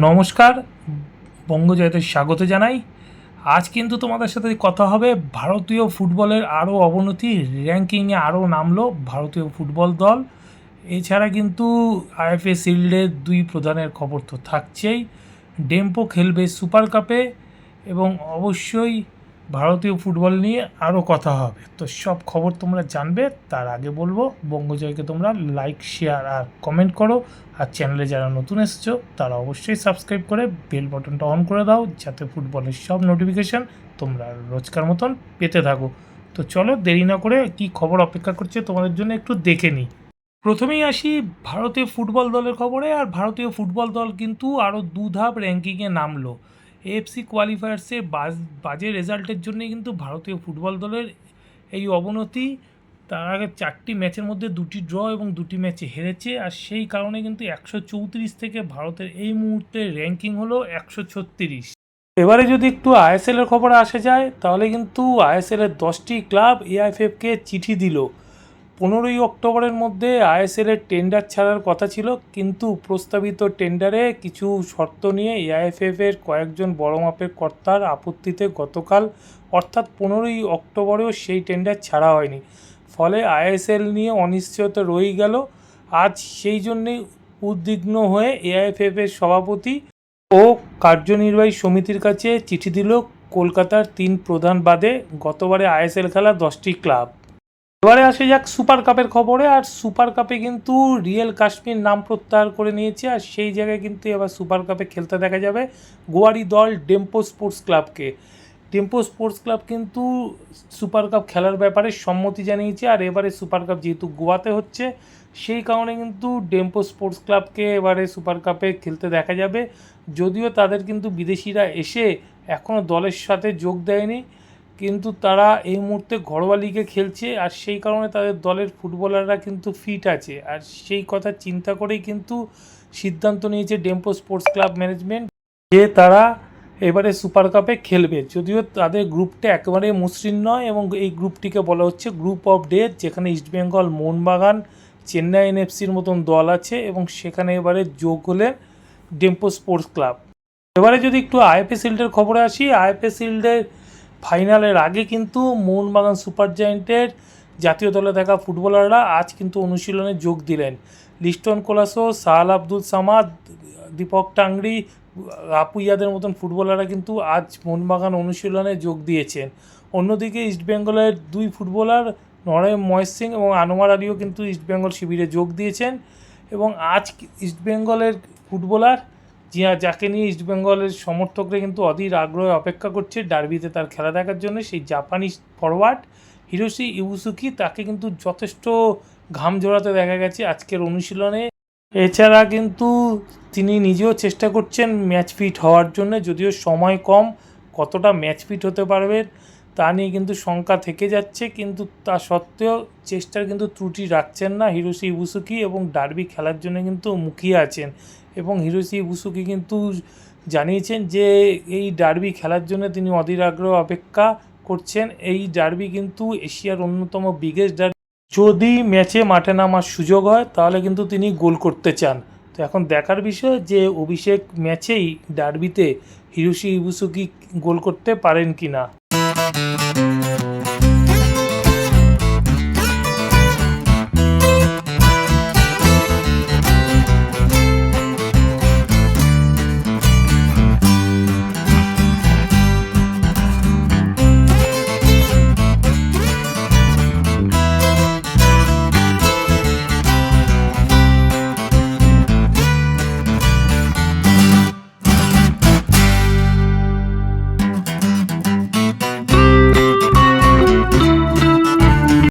নমস্কার, বঙ্গজয়তে স্বাগত জানাই। আজ কিন্তু তোমাদের সাথে কথা হবে ভারতীয় ফুটবলের আরও অবনতি, র্যাঙ্কিংয়ে আরও নামলো ভারতীয় ফুটবল দল। এছাড়া কিন্তু আইএফএ শিল্ডের দুই প্রধানের খবর তো থাকছেই। ডেম্পো খেলবে সুপার কাপে এবং অবশ্যই ভারতীয় ফুটবল নিয়ে আরও কথা হবে। তো সব খবর তোমরা জানবে, তার আগে বলব, বঙ্গজয়কে তোমরা লাইক শেয়ার আর কমেন্ট করো। আর চ্যানেলে যারা নতুন এসেছ, তারা অবশ্যই সাবস্ক্রাইব করে বেল বাটনটা অন করে দাও, যাতে ফুটবলের সব নোটিফিকেশান তোমরা রোজকার মতন পেতে থাকো। তো চলো দেরি না করে কি খবর অপেক্ষা করছে তোমাদের জন্য একটু দেখে নিই। প্রথমেই আসি ভারতীয় ফুটবল দলের খবরে, আর ভারতীয় ফুটবল দল কিন্তু আরও দু ধাপ র্যাঙ্কিংয়ে নামলো। এএফসি কোয়ালিফায়ার্সে বাজ, বাজে রেজাল্টের জন্যই কিন্তু ভারতীয় ফুটবল দলের এই অবনতি। তার আগে চারটি ম্যাচের মধ্যে দুটি ড্র এবং দুটি ম্যাচে হেরেছে। আর সেই কারণে কিন্তু একশো চৌত্রিশ থেকে ভারতের এই মুহূর্তে র্যাঙ্কিং হলো একশো ছত্রিশ। এবারে যদি একটু আইএসএল এর খবরে আসা যায়, তাহলে কিন্তু আইএসএলের দশটি ক্লাব এআইএফএফকে চিঠি দিল। পনেরোই অক্টোবরের মধ্যে আইএসএল এর টেন্ডার ছাড়ার কথা ছিল, কিন্তু প্রস্তাবিত টেন্ডারে কিছু শর্ত নিয়ে এআইএফএফ এর কয়েকজন বড় মাপের কর্তার আপত্তিতে গতকাল, অর্থাৎ পনেরোই অক্টোবরেও সেই টেন্ডার ছাড়া হয়নি। ফলে আইএসএল নিয়ে অনিশ্চয়তা রয়েই গেল। আজ সেই জন্যেই উদ্বিগ্ন হয়ে এআইএফএফ এর সভাপতি ও কার্যনির্বাহী সমিতির কাছে চিঠি দিল কলকাতার তিন প্রধান বাদে। গতবারে আইএসএল খেলা দশটি ক্লাব। এবারে আসে যাক সুপার কাপের খবরে, আর সুপার কাপে কিন্তু রিয়েল কাশ্মীর নাম প্রত্যাহার করে নিয়েছে, আর সেই জায়গায় কিন্তু এবার সুপার কাপে খেলতে দেখা যাবে গোয়ারি দল ডেম্পো স্পোর্টস ক্লাবকে। টেম্পো স্পোর্টস ক্লাব কিন্তু সুপার কাপ খেলার ব্যাপারে সম্মতি জানিয়েছে, আর এবারে সুপার কাপ যেহেতু গোয়াতে হচ্ছে, সেই কারণে কিন্তু ডেম্পো স্পোর্টস ক্লাবকে এবারে সুপার কাপে খেলতে দেখা যাবে। যদিও তাদের কিন্তু বিদেশিরা এসে এখনও দলের সাথে যোগ দেয়নি কিন্তু তারা এই মুহূর্তে ঘরোয়া লিগে খেলছে আর সেই কারণে তাদের দলের ফুটবলাররা কিন্তু ফিট আছে। আর সেই কথা চিন্তা করেই কিন্তু সিদ্ধান্ত নিয়েছে ডেম্পো স্পোর্টস ক্লাব ম্যানেজমেন্ট যে তারা এবারে সুপার কাপে খেলবে। যদিও তাদের গ্রুপটা একেবারে মসৃণ নয় এবং এই গ্রুপটিকে বলা হচ্ছে গ্রুপ অফ ডেথ যেখানে ইস্টবেঙ্গল মোহনবাগান চেন্নাই এনএফসির মতন দল আছে এবং সেখানে এবারে যোগ হলেন ডেম্পো স্পোর্টস ক্লাব এবারে যদি একটু আইএফএ শিল্ডের খবরে আসি আইএফএ শিল্ডের ফাইনালের আগে কিন্তু মোহনবাগান সুপার জায়েন্টের জাতীয় দলে থাকা ফুটবলাররা আজ কিন্তু অনুশীলনে যোগ দিলেন। লিস্টন কোলাসো, সাহাল আব্দুল সামাদ, দীপক টাংরি আপুইয়াদের মতন ফুটবলাররা কিন্তু আজ মোহনবাগান অনুশীলনে যোগ দিয়েছেন। অন্যদিকে ইস্টবেঙ্গলের দুই ফুটবলার নরয় মহেশ সিং এবং আনোয়ার আলীও কিন্তু ইস্টবেঙ্গল শিবিরে যোগ দিয়েছেন এবং আজ ইস্টবেঙ্গলের ফুটবলার যা যাকে নিয়ে ইস্টবেঙ্গলের সমর্থকরা কিন্তু অধীর আগ্রহে অপেক্ষা করছে ডার্বিতে তার খেলা দেখার জন্য, সেই জাপানি ফরওয়ার্ড হিরোশি ইউসুকি তাকে কিন্তু যথেষ্ট ঘাম জোড়াতে দেখা গেছে আজকের অনুশীলনে। এছাড়া কিন্তু তিনি নিজেও চেষ্টা করছেন ম্যাচ ফিট হওয়ার জন্য, যদিও সময় কম, কতটা ম্যাচ ফিট হতে পারবেন তা নিয়ে কিন্তু শঙ্কা থেকে যাচ্ছে, কিন্তু তা সত্ত্বেও চেষ্টার কিন্তু ত্রুটি রাখছেন না হিরোশি ইবুসুকি এবং ডার্বি খেলার জন্য কিন্তু মুখিয়ে আছেন। এবং হিরোশি ইবুসুকি কিন্তু জানিয়েছেন যে, এই ডার্বি খেলার জন্য তিনি অধীর আগ্রহ অপেক্ষা করছেন। এই ডার্বি কিন্তু এশিয়ার অন্যতম বিগেস্ট ডার্বি। যদি ম্যাচে মাঠে নামার সুযোগ হয়, তাহলে কিন্তু তিনি গোল করতে চান। তো এখন দেখার বিষয় যে, অভিষেক ম্যাচেই ডার্বিতে হিরোশি ইবুসুকি গোল করতে পারেন কি না